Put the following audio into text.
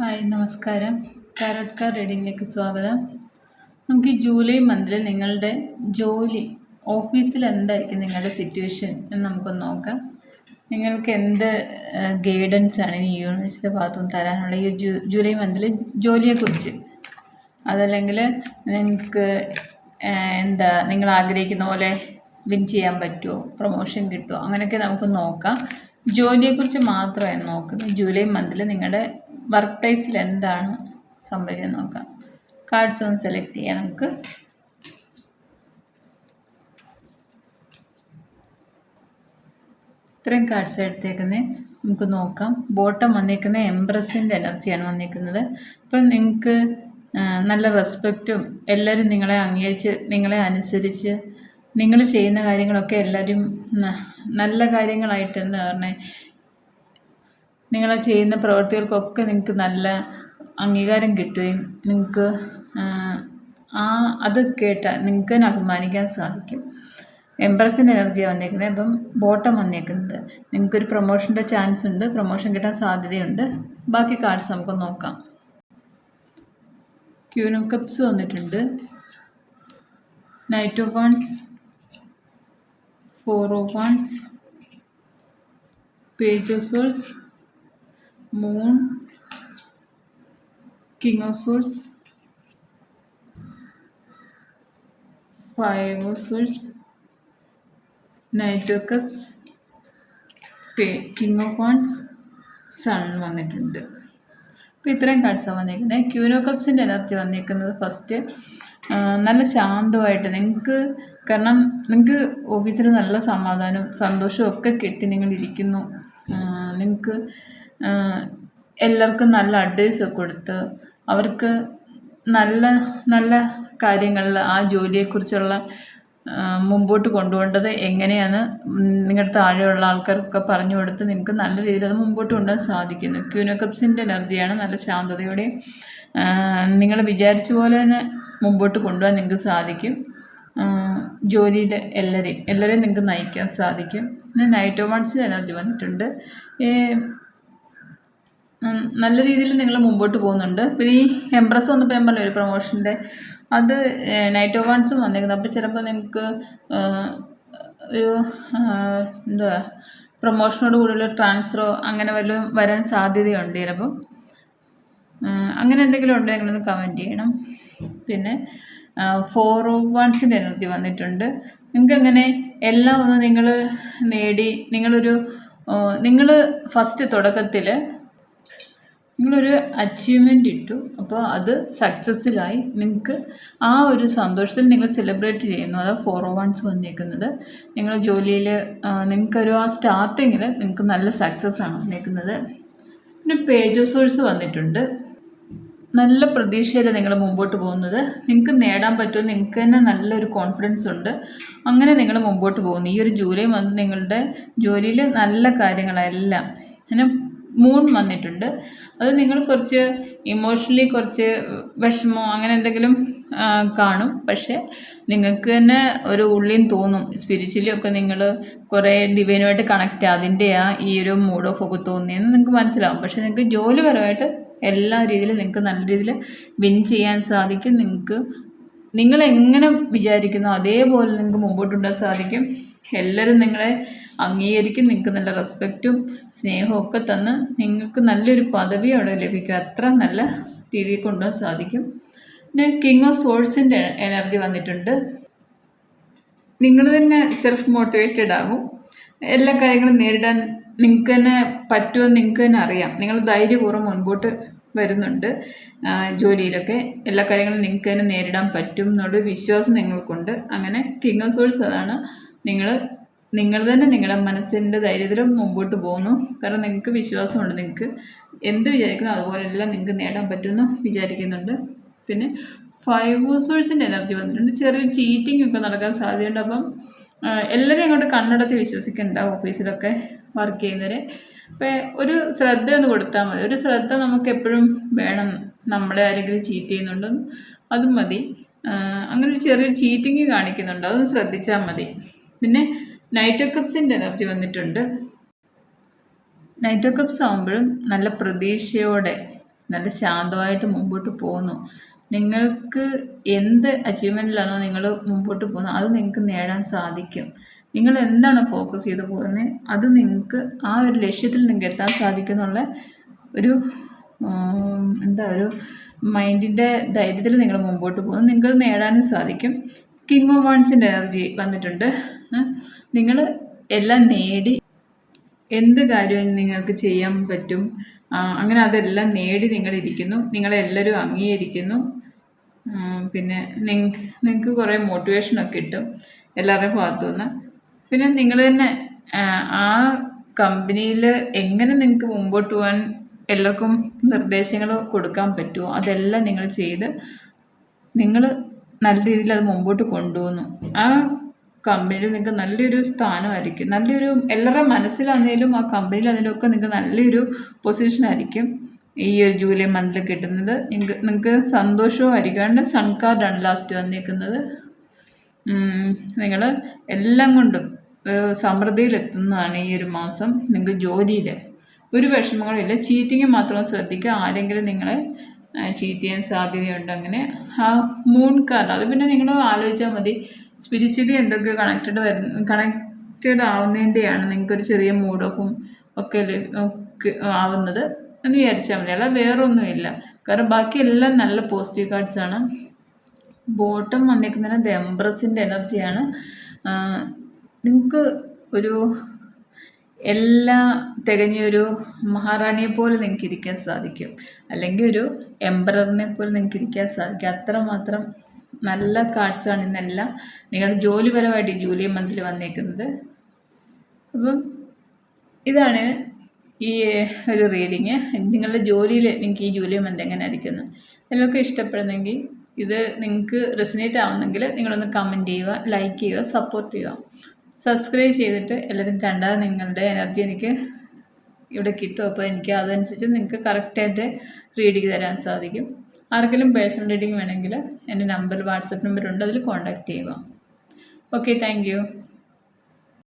Hi നമസ്കാരം. Carrot car റീഡിങ്ങിലേക്ക് സ്വാഗതം. നമുക്ക് ജൂലൈ മന്തിൽ നിങ്ങളുടെ ജോലി ഓഫീസിൽ എന്തായിരിക്കും നിങ്ങളുടെ സിറ്റുവേഷൻ എന്ന് നമുക്കൊന്ന് നോക്കാം. നിങ്ങൾക്ക് എന്ത് ഗൈഡൻസ് ആണ് ഈ യൂണിവേഴ്സിന്റെ ഭാഗത്തുനിന്ന് തരാനുള്ള ഈ ജൂലൈ മന്തിൽ ജോലിയെക്കുറിച്ച്. അതല്ലെങ്കിൽ നിങ്ങൾക്ക് എന്താ നിങ്ങൾ ആഗ്രഹിക്കുന്ന പോലെ വിൻ ചെയ്യാൻ പറ്റുമോ പ്രൊമോഷൻ കിട്ടുമോ അങ്ങനെയൊക്കെ നമുക്ക് നോക്കാം. ജോലിയെക്കുറിച്ച് മാത്രമേ നോക്കുന്നത്. ജൂലൈ മന്തിൽ നിങ്ങളുടെ വർക്ക് പ്ലേസിൽ എന്താണ് സംഭവിക്കുന്നത് നോക്കാം. കാർഡ്സ് ഒന്ന് സെലക്ട് ചെയ്യാം നമുക്ക്. ഇത്രയും കാർഡ്സ് എടുത്തേക്കുന്നത് നമുക്ക് നോക്കാം. ബോട്ടം വന്നിരിക്കുന്നത് എംബ്രസിന്റെ എനർജിയാണ് വന്നിരിക്കുന്നത് അപ്പം നിങ്ങൾക്ക് നല്ല റെസ്പെക്റ്റും എല്ലാവരും നിങ്ങളെ അംഗീകരിച്ച് നിങ്ങളെ അനുസരിച്ച് നിങ്ങൾ ചെയ്യുന്ന കാര്യങ്ങളൊക്കെ എല്ലാവരും നല്ല കാര്യങ്ങളായിട്ട് എന്താ പറഞ്ഞത് നിങ്ങൾ ചെയ്യുന്ന പ്രവൃത്തികൾക്കൊക്കെ നിങ്ങൾക്ക് നല്ല അംഗീകാരം കിട്ടുകയും നിങ്ങൾക്ക് ആ അത് കേട്ട നിങ്ങൾക്ക് തന്നെ അഭിമാനിക്കാൻ സാധിക്കും. എംപ്രസിന്റെ എനർജിയാണ് വന്നേക്കുന്നത് അപ്പം ബോട്ടം വന്നേക്കുന്നത്. നിങ്ങൾക്കൊരു പ്രൊമോഷന്റെ ചാൻസ് ഉണ്ട്. പ്രൊമോഷൻ കിട്ടാൻ സാധ്യതയുണ്ട്. ബാക്കി കാർഡ്സ് നമുക്ക് നോക്കാം. ക്യൂൻ ഓഫ് കപ്സ് വന്നിട്ടുണ്ട്. Knight of wands four of wands page of swords moon king of swords five of swords knight of cups king of wands sun വന്നിട്ടുണ്ട്. അപ്പോൾ ഇത്രയും കാർഡ്സാണ് വന്നിരിക്കുന്നത് ക്യൂനോ കപ്സിന്റെ എനർജി വന്നിരിക്കുന്നത് ഫസ്റ്റ് നല്ല ശാന്തമായിട്ട് നിങ്ങൾക്ക് കാരണം നിങ്ങൾക്ക് ഓഫീസിൽ നല്ല സമാധാനവും സന്തോഷവും ഒക്കെ കിട്ടി നിങ്ങൾ ഇരിക്കുന്നു നിങ്ങൾക്ക് എല്ലാവർക്കും നല്ല അഡ്വൈസ് കൊടുത്ത് അവർക്ക് നല്ല നല്ല കാര്യങ്ങളിൽ ആ ജോലിയെക്കുറിച്ചുള്ള മുമ്പോട്ട് കൊണ്ടുപോകേണ്ടത് എങ്ങനെയാണ് നിങ്ങളുടെ താഴെയുള്ള ആൾക്കാർക്കൊക്കെ പറഞ്ഞു കൊടുത്ത് നിങ്ങൾക്ക് നല്ല രീതിയിൽ അത് മുമ്പോട്ട് കൊണ്ടുപോകാൻ സാധിക്കുന്നു. ക്യൂനോകപ്സിന്റെ എനർജിയാണ് നല്ല ശാന്തതയോടെ നിങ്ങൾ വിചാരിച്ച പോലെ തന്നെ മുമ്പോട്ട് കൊണ്ടുപോകാൻ നിങ്ങൾക്ക് സാധിക്കും. ജോലിയിൽ എല്ലാവരെയും എല്ലാവരെയും നിങ്ങൾക്ക് നയിക്കാൻ സാധിക്കും. പിന്നെ നൈറ്റ് എനർജി വന്നിട്ടുണ്ട്. നല്ല രീതിയിൽ നിങ്ങൾ മുമ്പോട്ട് പോകുന്നുണ്ട്. പിന്നെ ഈ എംപ്രസ് വന്നപ്പോൾ ഞാൻ പറഞ്ഞു ഒരു പ്രൊമോഷന്റെ അത് നൈറ്റ് ഓവാൺസും വന്നേക്കുന്നത് അപ്പോൾ ചിലപ്പോൾ നിങ്ങൾക്ക് ഒരു എന്താ പ്രൊമോഷനോട് കൂടിയുള്ള ട്രാൻസ്ഫറോ അങ്ങനെ വല്ലതും വരാൻ സാധ്യതയുണ്ട് ചിലപ്പം. അങ്ങനെ എന്തെങ്കിലും ഉണ്ടെങ്കിൽ നിങ്ങളൊന്ന് കമന്റ് ചെയ്യണം. പിന്നെ ഫോർ ഓഫ് വൺസിന്റെ എനർജി വന്നിട്ടുണ്ട്. നിങ്ങൾക്ക് അങ്ങനെ എല്ലാം ഒന്ന് നിങ്ങൾ നേടി നിങ്ങളൊരു നിങ്ങൾ ഫസ്റ്റ് തുടക്കത്തിൽ നിങ്ങളൊരു അച്ചീവ്മെന്റ് ഇട്ടു. അപ്പോൾ അത് സക്സസ്സിലായി നിങ്ങൾക്ക് ആ ഒരു സന്തോഷത്തിൽ നിങ്ങൾ സെലിബ്രേറ്റ് ചെയ്യുന്നു. അതാണ് ഫോർ ഓ വൺസ് വന്നിരിക്കുന്നത് നിങ്ങൾ ജോലിയിൽ നിങ്ങൾക്കൊരു ആ സ്റ്റാർട്ടിങ്ങിൽ നിങ്ങൾക്ക് നല്ല സക്സസ് ആണ് വന്നിരിക്കുന്നത് പിന്നെ പേജ് ഓഫ് സോഴ്സ് വന്നിട്ടുണ്ട്. നല്ല പ്രതീക്ഷയിൽ നിങ്ങൾ മുമ്പോട്ട് പോകുന്നത്. നിങ്ങൾക്ക് നേടാൻ പറ്റും നിങ്ങൾക്ക് തന്നെ നല്ലൊരു കോൺഫിഡൻസ് ഉണ്ട്. അങ്ങനെ നിങ്ങൾ മുമ്പോട്ട് പോകുന്നു. ഈ ഒരു ജൂലൈ മന്ത് നിങ്ങളുടെ ജോലിയിൽ നല്ല കാര്യങ്ങളെല്ലാം അങ്ങനെ മൂൺ വന്നിട്ടുണ്ട്. അത് നിങ്ങൾ കുറച്ച് ഇമോഷണലി കുറച്ച് വിഷമോ അങ്ങനെ എന്തെങ്കിലും കാണും. പക്ഷേ നിങ്ങൾക്ക് തന്നെ ഒരു ഉള്ളിൽ തോന്നും. സ്പിരിച്വലി ഒക്കെ നിങ്ങൾ കുറേ ഡിവൈനുമായിട്ട് കണക്റ്റ് അതിന്റെ ആ ഈ ഒരു മൂഡ് ഓഫ് ഒക്കെ തോന്നിയെന്ന് നിങ്ങൾക്ക് മനസ്സിലാവും. പക്ഷേ നിങ്ങൾക്ക് ജോലിപരമായിട്ട് എല്ലാ രീതിയിലും നിങ്ങൾക്ക് നല്ല രീതിയിൽ വിൻ ചെയ്യാൻ സാധിക്കും. നിങ്ങൾക്ക് നിങ്ങൾ എങ്ങനെ വിചാരിക്കുന്നു അതേപോലെ നിങ്ങൾക്ക് മുമ്പോട്ടുണ്ടാൻ സാധിക്കും. എല്ലാവരും നിങ്ങളെ അംഗീകരിക്കും നിങ്ങൾക്ക് നല്ല റെസ്പെക്റ്റും സ്നേഹവും ഒക്കെ തന്ന് നിങ്ങൾക്ക് നല്ലൊരു പദവി അവിടെ ലഭിക്കും. അത്ര നല്ല രീതിയിൽ കൊണ്ടുപോകാൻ സാധിക്കും. പിന്നെ കിങ് ഓഫ് സോഴ്സിന്റെ എനർജി വന്നിട്ടുണ്ട്. നിങ്ങൾ തന്നെ സെൽഫ് മോട്ടിവേറ്റഡ് ആകും എല്ലാ കാര്യങ്ങളും നേരിടാൻ നിങ്ങൾക്ക് തന്നെ പറ്റുമെന്ന് നിങ്ങൾക്ക് തന്നെ അറിയാം. നിങ്ങൾ ധൈര്യപൂർവം മുൻപോട്ട് വരുന്നുണ്ട് ജോലിയിലൊക്കെ. എല്ലാ കാര്യങ്ങളും നിങ്ങൾക്ക് തന്നെ നേരിടാൻ പറ്റും. എന്നുള്ള വിശ്വാസം നിങ്ങൾക്കുണ്ട്. അങ്ങനെ കിങ് ഓഫ് സോഴ്സ് അതാണ് നിങ്ങൾ നിങ്ങൾ തന്നെ നിങ്ങളുടെ മനസ്സിന്റെ ധൈര്യത്തിലും മുമ്പോട്ട് പോകുന്നു. കാരണം നിങ്ങൾക്ക് വിശ്വാസമുണ്ട്. നിങ്ങൾക്ക് എന്ത് വിചാരിക്കുന്നു അതുപോലെല്ലാം നിങ്ങൾക്ക് നേടാൻ പറ്റുമെന്ന് വിചാരിക്കുന്നുണ്ട്. പിന്നെ ഫൈവ് സോഴ്സിന്റെ എനർജി വന്നിട്ടുണ്ട്. ചെറിയൊരു ചീറ്റിംഗ് ഒക്കെ നടക്കാൻ സാധ്യതയുണ്ട്. അപ്പം എല്ലാവരും അങ്ങോട്ട് കണ്ണടച്ച് വിശ്വസിക്കണ്ട ഓഫീസിലൊക്കെ വർക്ക് ചെയ്യുന്നവരെ. അപ്പം ഒരു ശ്രദ്ധ ഒന്ന് കൊടുത്താൽ മതി. ഒരു ശ്രദ്ധ നമുക്ക് എപ്പോഴും വേണം. നമ്മളെ ആരെങ്കിലും ചീറ്റ് ചെയ്യുന്നുണ്ടോ? അതും മതി. അങ്ങനെ ഒരു ചെറിയൊരു ചീറ്റിങ് കാണിക്കുന്നുണ്ട്. അതൊന്ന് ശ്രദ്ധിച്ചാൽ മതി. പിന്നെ നൈറ്റ് കപ്സിന്റെ എനർജി വന്നിട്ടുണ്ട്. നൈറ്റ് കപ്സ് ആകുമ്പോഴും നല്ല പ്രതീക്ഷയോടെ നല്ല ശാന്തമായിട്ട് മുമ്പോട്ട് പോകുന്നു. നിങ്ങൾക്ക് എന്ത് അച്ചീവ്മെന്റിലാണോ നിങ്ങൾ മുമ്പോട്ട് പോകുന്നത് അത് നിങ്ങൾക്ക് നേടാൻ സാധിക്കും. നിങ്ങൾ എന്താണ് ഫോക്കസ് ചെയ്ത് പോകുന്നത് അത് നിങ്ങൾക്ക് ആ ഒരു ലക്ഷ്യത്തിൽ നിങ്ങൾക്ക് എത്താൻ സാധിക്കും എന്നുള്ള ഒരു എന്താ ഒരു മൈൻഡിന്റെ ധൈര്യത്തിൽ നിങ്ങൾ മുമ്പോട്ട് പോകുന്നു. നിങ്ങൾക്ക് നേടാനും സാധിക്കും. കിങ് ഓഫ് വൺസിന്റെ എനർജി വന്നിട്ടുണ്ട്. നിങ്ങൾ എല്ലാം നേടി എന്ത് കാര്യവും നിങ്ങൾക്ക് ചെയ്യാൻ പറ്റും. അങ്ങനെ അതെല്ലാം നേടി നിങ്ങളിരിക്കുന്നു. നിങ്ങളെല്ലാവരും അംഗീകരിക്കുന്നു. പിന്നെ നിങ്ങൾക്ക് കുറേ മോട്ടിവേഷനൊക്കെ കിട്ടും എല്ലാവരുടെയും ഭാഗത്തു നിന്ന് പിന്നെ നിങ്ങൾ തന്നെ ആ കമ്പനിയിൽ എങ്ങനെ നിങ്ങൾക്ക് മുമ്പോട്ട് പോകാൻ എല്ലാവർക്കും നിർദ്ദേശങ്ങൾ കൊടുക്കാൻ പറ്റുമോ അതെല്ലാം നിങ്ങൾ ചെയ്ത് നിങ്ങൾ നല്ല രീതിയിൽ അത് മുമ്പോട്ട് കൊണ്ടുപോകുന്നു. ആ കമ്പനിയിൽ നിങ്ങൾക്ക് നല്ലൊരു സ്ഥാനമായിരിക്കും. നല്ലൊരു എല്ലാവരുടെ മനസ്സിലാണെങ്കിലും ആ കമ്പനിയിൽ അതിലൊക്കെ നിങ്ങൾക്ക് നല്ലൊരു പൊസിഷനായിരിക്കും ഈ ഒരു ജൂലൈ മന്തിൽ കിട്ടുന്നത്. നിങ്ങൾക്ക് നിങ്ങൾക്ക് സന്തോഷവുമായിരിക്കും അതുകൊണ്ട് സൺ കാർഡാണ് ലാസ്റ്റ് വന്നിരിക്കുന്നത്. നിങ്ങൾ എല്ലാം കൊണ്ടും സമൃദ്ധിയിലെത്തുന്നതാണ് ഈ ഒരു മാസം നിങ്ങൾക്ക് ജോലിയിൽ ഒരു വിഷമങ്ങളില്ല ചീറ്റിങ് മാത്രം ശ്രദ്ധിക്കുക. ആരെങ്കിലും നിങ്ങളെ ചീറ്റ് ചെയ്യാൻ സാധ്യതയുണ്ട് അങ്ങനെ. ആ മൂൺ കാർഡ് അത് പിന്നെ നിങ്ങൾ ആലോചിച്ചാൽ മതി. സ്പിരിച്വലി എന്തൊക്കെ കണക്റ്റഡ് വരുന്ന കണക്റ്റഡ് ആവുന്നതിന്റെയാണ് നിങ്ങൾക്കൊരു ചെറിയ മൂഡ് ഓഫും ഒക്കെ ആവുന്നത് എന്ന് വിചാരിച്ചാൽ മതി. അല്ല വേറൊന്നുമില്ല. കാരണം ബാക്കി എല്ലാം നല്ല പോസിറ്റീവ് കാർഡ്സ് ആണ്. ബോട്ടം വന്നിരിക്കുന്നത് ദെംബ്രസിന്റെ എനർജിയാണ് നിങ്ങൾക്ക് ഒരു എല്ലാ തികഞ്ഞൊരു മഹാറാണിയെ പോലെ നിങ്ങൾക്ക് ഇരിക്കാൻ സാധിക്കും. അല്ലെങ്കിൽ ഒരു എംബ്രറിനെ പോലെ നിങ്ങൾക്ക് ഇരിക്കാൻ സാധിക്കും. അത്രമാത്രം നല്ല കാർഡ്സാണ് ഇന്നെല്ലാം. നിങ്ങൾ ജോലിപരമായിട്ട് ജൂലൈ മന്തിൽ വന്നേക്കുന്നത്. അപ്പം ഇതാണ് ഈ ഒരു റീഡിങ് നിങ്ങളുടെ ജോലിയിൽ നിങ്ങൾക്ക് ഈ ജൂലൈ മന്ത് എങ്ങനെ ആയിരിക്കുന്നു എല്ലാവർക്കും ഇഷ്ടപ്പെടുന്നെങ്കിൽ ഇത് നിങ്ങൾക്ക് റെസിനേറ്റ് ആവുന്നെങ്കിൽ നിങ്ങളൊന്ന് കമന്റ് ചെയ്യുക ലൈക്ക് ചെയ്യുക സപ്പോർട്ട് ചെയ്യുക. സബ്സ്ക്രൈബ് ചെയ്തിട്ട് എല്ലാവരും കണ്ടാൽ നിങ്ങളുടെ എനർജി എനിക്ക് ഇവിടെ കിട്ടും. അപ്പോൾ എനിക്ക് അതനുസരിച്ച് നിങ്ങൾക്ക് കറക്റ്റായിട്ട് റീഡിങ് തരാൻ സാധിക്കും. ആർക്കെങ്കിലും പേഴ്സണൽ റീഡിങ് വേണമെങ്കിൽ എന്റെ നമ്പർ വാട്സപ്പ് നമ്പർ ഉണ്ട് അതിൽ കോൺടാക്റ്റ് ചെയ്യുക. Okay thank